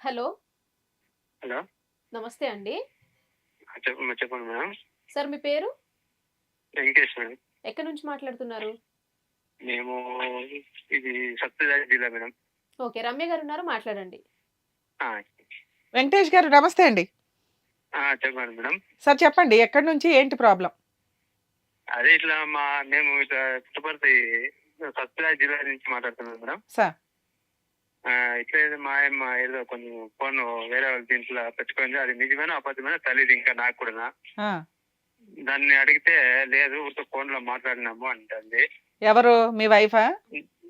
Hello. Hello. నమస్తే అండి. చెప్పండి చెప్పండి మేడం సార్ మీ పేరు? వెంకటేష్ మేడం ఎక్కడి నుంచి మాట్లాడుతున్నారు? మేము ఇది సత్యసాయి జిల్లా మేడం. ఓకే రమ్య గారు ఉన్నారు మాట్లాడండి. ఆ, వెంకటేష్ గారు నమస్తే అండి. ఆ, చెప్పండి మేడం. సార్ చెప్పండి ఎక్కడి నుంచి ఏంటి ప్రాబ్లం? అదే ఇట్లా మా మేము ఇట్లా పుట్టపర్తి సత్యసాయి జిల్లా నుంచి మాట్లాడుతున్నాం మేడం. సార్. ఇట్లా మా అమ్మ ఏదో కొంచెం ఫోన్ వేరే వాళ్ళ దీంట్లో పెట్టుకుంది అది నిజమైన అబద్ధమైన తెలియదు ఇంకా నాకు కూడా దాన్ని అడిగితే లేదు ఊరితో ఫోన్లో మాట్లాడినాము అంటుంది. ఎవరు? మీ వైఫా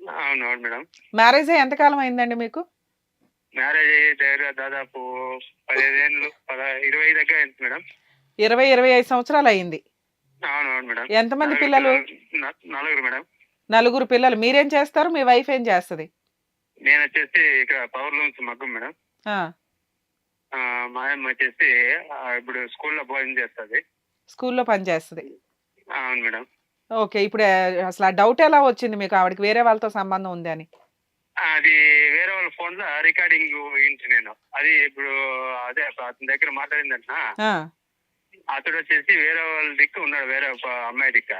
అవును అవును మేడం. మ్యారేజ్ అయ్యి ఎంతకాలం అయిందండి మీకు? మ్యారేజ్ అయ్యి దగ్గర దాదాపు పదిహేను పద ఇరవై దగ్గర అయింది మేడం. ఇరవై ఇరవై ఐదు సంవత్సరాలు అయింది. అవును అవును మేడం. ఎంతమంది పిల్లలు? నలుగురు మేడం. నలుగురు పిల్లలు. మీరేం చేస్తారు? మీ వైఫ్ ఏం చేస్తుంది? నేను వచ్చేసి ఇక్కడ పవర్ లూమ్స్ మగ్గం మేడం. మా అమ్మ వచ్చేసి ఇప్పుడు స్కూల్లో భోజనం చేస్తుంది. స్కూల్లో పని చేస్తుంది. అవును మేడం. ఓకే ఇప్పుడు అసలు ఆ డౌట్ ఎలా వచ్చింది మీకు? ఆవిడకి వేరే వాళ్ళతో సంబంధం ఉంది అని. అది వేరే వాళ్ళ ఫోన్లో రికార్డింగ్ వింటి నేను. అది ఇప్పుడు అదే అతని దగ్గర మాట్లాడిందంట అతడు వచ్చేసి వేరే వాళ్ళ దిక్కు ఉన్నాడు వేరే అమ్మాయి దిక్క.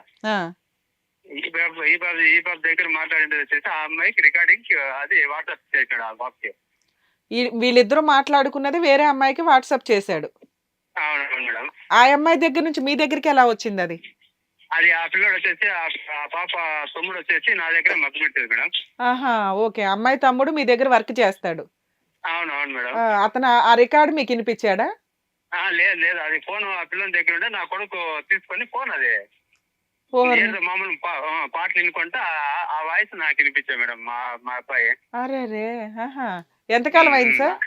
ఈ బాబు ఈ బాబు ఈ బాబు దగ్గర మాట్లాడింది వచ్చేసి ఆ అమ్మాయికి రికార్డింగ్ అది వాట్సాప్ చేశాడు ఆ బాబుకి. వీళ్ళిద్దరూ మాట్లాడుకున్నది వేరే అమ్మాయికి వాట్సాప్ చేశాడు. అవును అవును మేడం. ఆ అమ్మాయి దగ్గర నుంచి మీ దగ్గరికి ఎలా వచ్చింది అది? అది ఆ పిల్లడు వచ్చేసి ఆ- పాప తమ్ముడు వచ్చేసి నా దగ్గర మగ్గు పెట్టేది మేడం. ఆహా ఓకే. అమ్మాయి తమ్ముడు మీ దగ్గర వర్క్ చేస్తాడు. అవును అవును మేడం. ఆ, అతను ఆ- ఆ రికార్డు మీకు వినిపించాడా? ఆ, లేదు లేదు. అది ఫోన్ ఆ పిల్లల దగ్గర ఉంటే నా కొడుకు తీసుకొని ఫోన్ అది. ఏదో మామూలు పాటలు వినుకుంటా ఆ- వాయిస్ నాకు వినిపించాయి మేడం మా మా అబ్బాయి. అరే రే ఎంతకాలం అయింది సార్?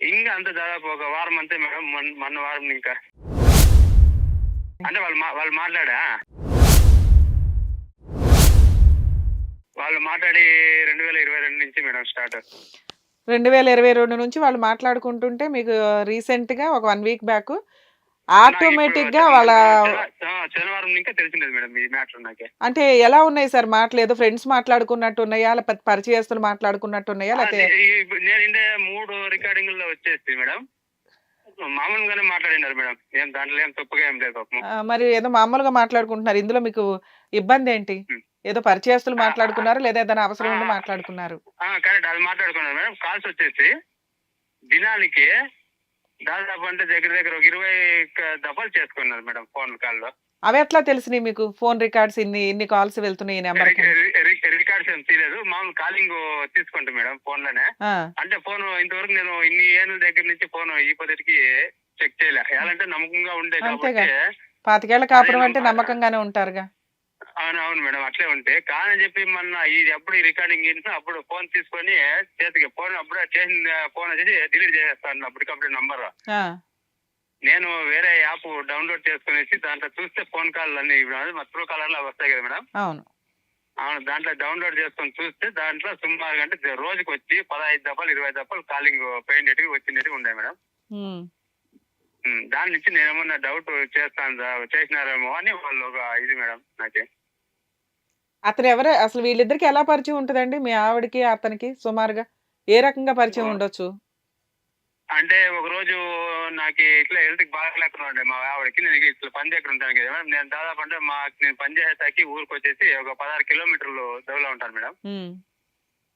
ఇంకా అంత దాదాపు ఒక వారం అంతే మేడం మొన్న వారం ఇంకా. అంటే వాళ్ళు వాళ్ళు మాట్లాడా? వాళ్ళు మాట్లాడి రెండు వేల ఇరవై రెండు నుంచి మేడం స్టార్ట్. రెండు వేల ఇరవై రెండు నుంచి వాళ్ళు మాట్లాడుకుంటుంటే మీకు రీసెంట్గా ఒక వన్ వీక్ బ్యాక్ ఆటోమేటిక్గా వాళ్ళ శనివారం ఇంకా తెలిసిండేది మేడం ఈ మ్యాటర్ నాకే. అంటే ఎలా ఉన్నాయి సార్? మాటలు ఏదో ఫ్రెండ్స్ మాట్లాడుకున్నట్టు ఉన్నాయా లేకపోతే పరిచయస్తులు మాట్లాడుకున్నట్టు ఉన్నాయా లేకపోతే నేను ఇండే మూడు రికార్డింగ్లో వచ్చేసి మేడం. మామూలుగానే మాట్లాడినారు మేడం. ఏం దాంట్లో ఏం తప్పుగా ఏం లేదు. మరి ఏదో మామూలుగా మాట్లాడుకుంటున్నారు. ఇందులో మీకు ఇబ్బంది ఏంటి. ఏదో పరిచయస్తులు మాట్లాడుకున్నారు లేదా ఏదైనా అవసరం ఉండి మాట్లాడుకున్నారు? కరెక్ట్. అది మాట్లాడుకున్నారు మేడం. కాల్స్ వచ్చేసి దినానికి దాదాపు అంటే దగ్గర దగ్గర ఒక ఇరవై దఫాలు చేసుకున్నారు మేడం ఫోన్ కాల్లో. అవి ఎట్లా తెలిసినాయి మీకు? ఫోన్ రికార్డ్స్ ఇన్ని ఇన్ని కాల్స్ వెళ్తున్నాయి ఈ నెంబర్ రికార్డ్స్ ఏం తీయలేదు. మామూలు కాలింగ్ తీసుకుంటా మేడం ఫోన్లోనే అంటే ఫోన్ ఇంతవరకు నేను ఇన్ని ఏళ్ళ దగ్గర నుంచి ఫోన్ ఈ పద్ధతికి చెక్ చేయలే. ఎలాంటే నమ్మకంగా ఉండే అంతేగా. కాబట్టి పాతికేళ్ళ కాపురం అంటే నమ్మ- నమ్మకంగానే ఉంటారుగా. అవును అవును మేడం అట్లే ఉంటే. కానీ చెప్పి మొన్న ఇది ఎప్పుడు ఈ రికార్డింగ్ చేసినా అప్పుడు ఫోన్ తీసుకొని చేతికి ఫోన్ అప్పుడు చేసిన ఫోన్ వచ్చేసి డిలీట్ చేసేస్తాను అప్పటికప్పుడు నంబర్. నేను వేరే యాప్ డౌన్లోడ్ చేసుకునేసి దాంట్లో చూస్తే ఫోన్ కాల్ అన్ని మా త్రూ కాలర్లో వస్తాయి కదా మేడం. అవును. అవును దాంట్లో డౌన్లోడ్ చేసుకొని చూస్తే దాంట్లో సుమారు అంటే రోజుకి వచ్చి పదహైదు దఫాలు ఇరవై దఫాలు కాలింగ్ పోయినట్టుగా వచ్చినట్టుగా ఉన్నాయి మేడం. దాని నుంచి నేను ఏమన్నా డౌట్ చేస్తాను చేసినారేమో అని వాళ్ళు ఒక ఇది మేడం నాకే. అతను ఎవరు? అసలు వీళ్ళిద్దరికి ఎలా పరిచయం ఉంటుందండి మీ ఆవిడకి అతనికి సుమారుగా? ఏ రకంగా పరిచయం ఉండొచ్చు? అంటే ఒక రోజు నాకు ఇట్లా హెల్త్కి బాగా లేకుండా ఉండే మా ఆవిడకి. నేను ఇట్లా పని దగ్గర ఉంటాను కదా మేడం. నేను దాదాపు అంటే మా నేను పని చేసేసరికి ఊరికి వచ్చేసి ఒక పదహారు కిలోమీటర్లు దూరంలో ఉంటాను మేడం.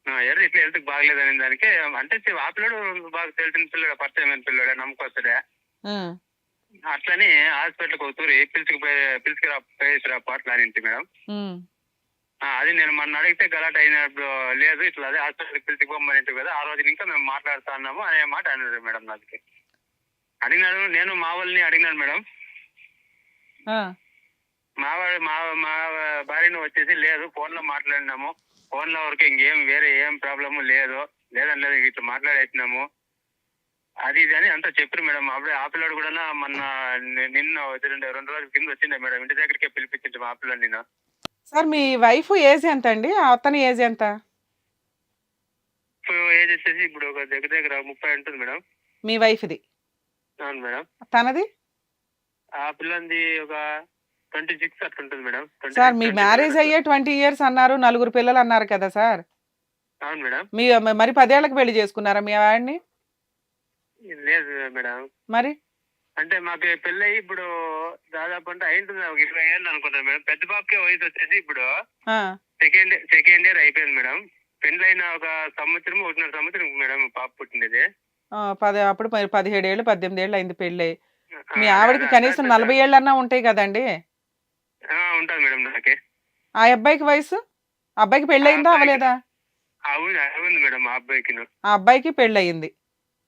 ఎవరు ఇట్లా హెల్త్ బాగలేదని దానికి అంటే ఆ పిల్లడు బాగా తెలిసిన పిల్లడు పరిచయమైన పిల్లడే నమ్మకొస్తాడే. అట్లని హాస్పిటల్కి ఒక తూరి పిలుచుకుపోయి పిలుచుకురా పోయేసిరా పాటలు అని మేడం. అది నేను మొన్న అడిగితే గలాట్ అయినప్పుడు లేదు ఇట్లా అదే హాస్పిటల్కి పిలుచుకోమని కదా ఆ రోజు ఇంకా మేము మాట్లాడుతా ఉన్నాము అనే మాట అన్నారు మేడం నాకు. అడిగినాడు నేను మా వాళ్ళని అడిగినాను మేడం. మా వాడి మా మా భార్యను వచ్చేసి లేదు ఫోన్లో మాట్లాడినాము. ఫోన్లో వరకు ఇంకేం వేరే ఏం ప్రాబ్లము లేదు లేదని లేదు ఇట్లా మాట్లాడేసినాము. అది ఇది అని అంతా చెప్పారు మేడం. అప్పుడే ఆ పిల్లడు కూడా మొన్న నిన్న రెండు రోజుల కింద వచ్చిండే మేడం. ఇంటి దగ్గరికి పిలిపించింది మా పిల్లడు నేను. సార్ మీ వైఫ్ ఏజ్ ఎంత అండి అతని ఏజ్ ఎంత? ఇప్పుడు ఏజ్ వచ్చేసి ఇప్పుడు ఒక దగ్గర దగ్గర ముప్పై ఉంటుంది మేడం. మీ వైఫ్ది? అవును మేడం. తనది? ఆ పిల్లంది ఒక ట్వంటీ సిక్స్ అట్లా ఉంటుంది మేడం. 26, సార్ మీ 27 మ్యారేజ్ అయ్యే ట్వంటీ ఇయర్స్ అన్నారు నలుగురు పిల్లలు అన్నారు కదా సార్? అవును మేడం. మీ మరి పదేళ్ళకు పెళ్ళి చేసుకున్నారా మీ ఆవిడని లేదు మేడం. మరి? అంటే మాకు పెళ్ళి ఇప్పుడు దాదాపు అంటే అయింటుంది ఒక ఇరవై ఏళ్ళు అనుకుంటాను మేడం. పెద్ద బాబుకే వయసు వచ్చేసి ఇప్పుడు ఆ, సెకండ్ సెకండ్ ఇయర్ అయిపోయింది మేడం. పెళ్ళైన ఒక సంవత్సరం ఒకటిన్నర సంవత్సరం మేడం పాప పుట్టినది ఆ, పది అప్పుడు పదిహేడు ఏళ్ళు పద్దెనిమిది ఏళ్ళు అయింది పెళ్ళి మీ ఆ, ఆవిడకి కనీసం నలభై ఏళ్ళన్నా ఉంటాయి కదండి? ఆ, ఉంటుంది మేడం నాకే. ఆ అబ్బాయికి వయసు? ఆ అబ్బాయికి పెళ్ళయిందా ఆ అవ్వలేదా? అవును అవును మేడం మా అబ్బాయికి ఆ అబ్బాయికి పెళ్ళయింది.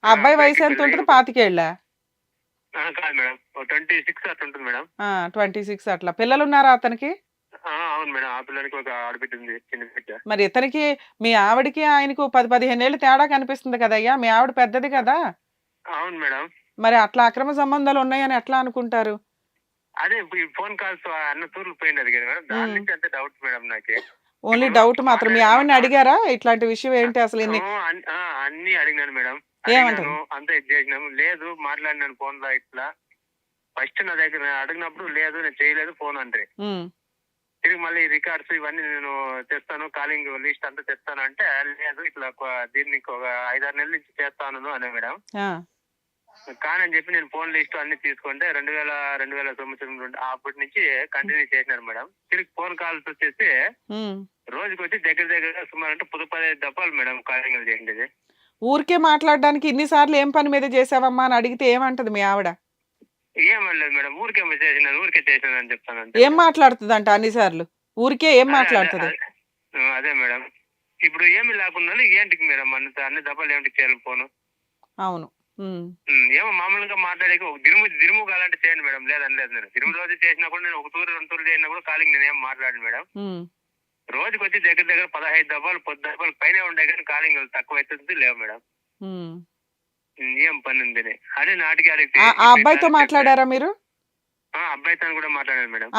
ఆ ఆ అబ్బాయి వయసు ఎంత ఉంటుంది? పాతికేళ్ళ? కాదు మేడం. ట్వంటీ సిక్స్ అట్లా ఉంటుంది మేడం. ట్వంటీ సిక్స్ అట్లా. పిల్లలు ఉన్నారా అతనికి? ఆ, అవును మేడం. ఆ పిల్లలకి ఒక ఆడబిడ్డ ఉంది చిన్న బిడ్డ. మరి ఇతనికి మీ ఆవిడకి ఆయనకు పది పదిహేను ఏళ్ళు తేడా కనిపిస్తుంది కదయ్యా మీ ఆవిడ పెద్దది కదా? అవును మేడం. మరి అట్లా అక్రమ సంబంధాలు ఉన్నాయని ఎట్లా అనుకుంటారు? అదే ఈ ఫోన్ కాల్స్ అన్న తూర్లు పోయినది కదా మేడం. దాని. నుంచి అంతే డౌట్ మేడం నాకు. ఓన్లీ డౌట్ మాత్రం మీ ఆవిడని అడిగారా? ఇట్లాంటి విషయం ఏంటి అసలు అన్ని అడిగినాను మేడం. ఏమంటారు? అంతా ఇది చేసినాము లేదు మాట్లాడినాను ఫోన్లో ఇట్లా. ఫస్ట్ నా దగ్గర అడిగినప్పుడు లేదు నేను చేయలేదు ఫోన్ అంటే తిరిగి మళ్ళీ రికార్డ్స్ ఇవన్నీ నేను తెస్తాను కాలింగ్ లిస్ట్ అంతా తెస్తాను అంటే లేదు ఇట్లా దీన్ని ఒక ఐదారు నెలల నుంచి చేస్తాను అనే మేడం. కానని చెప్పి నేను ఫోన్ లిస్ట్ అన్ని తీసుకుంటే రెండు వేల రెండు వేల సంవత్సరం అప్పటి నుంచి కంటిన్యూ చేసినారు మేడం. తిరిగి ఫోన్ కాల్స్ వచ్చేసి. రోజుకి వచ్చి దగ్గర దగ్గర సుమారు అంటే పది పదిహేను దప్పాలు మేడం కాలింగ్ చేసింది ఊరికే మాట్లాడడానికి ఇన్నిసార్లు ఏం పని మీద చేసావమ్మా అని అడిగితే ఏమంటది మీ ఆవిడ? ఏమనలేదు మేడం ఊరికే చేసినాను ఊరికే చేసినాను అని చెప్తాను అంతే. ఏం మాట్లాడుతుందంట అన్నిసార్లు ఊరికే ఏం మాట్లాడుతుంది? అదే, మేడం. ఇప్పుడు ఏమి లేకుండా ఏంటికి మేడం అన్ని అన్ని దెబ్బలు ఏమిటి చేయాలి ఫోను అవును. ఏమో మామూలుగా మాట్లాడే ఒక దిరుము దిరుము కావాలంటే చేయండి మేడం లేదని లేదు నేను దిరుము రోజు చేసినా కూడా నేను ఒక తూరు రెండు తూరు చేసినా కూడా కాలింగ్ నేను ఏం మాట్లాడను మేడం. రోజుకి వచ్చి దగ్గర దగ్గర పదహైదు దెబ్బలు పది దెబ్బలు పైన ఉండే కానీ కాలింగ్ తక్కువ అవుతుంది లేవు మేడం. ఏం పని ఉంది అదే నాటికి అడిగితే అబ్బాయితో మాట్లాడారా మీరు? ఆ, అబ్బాయితో కూడా మాట్లాడాను మేడం.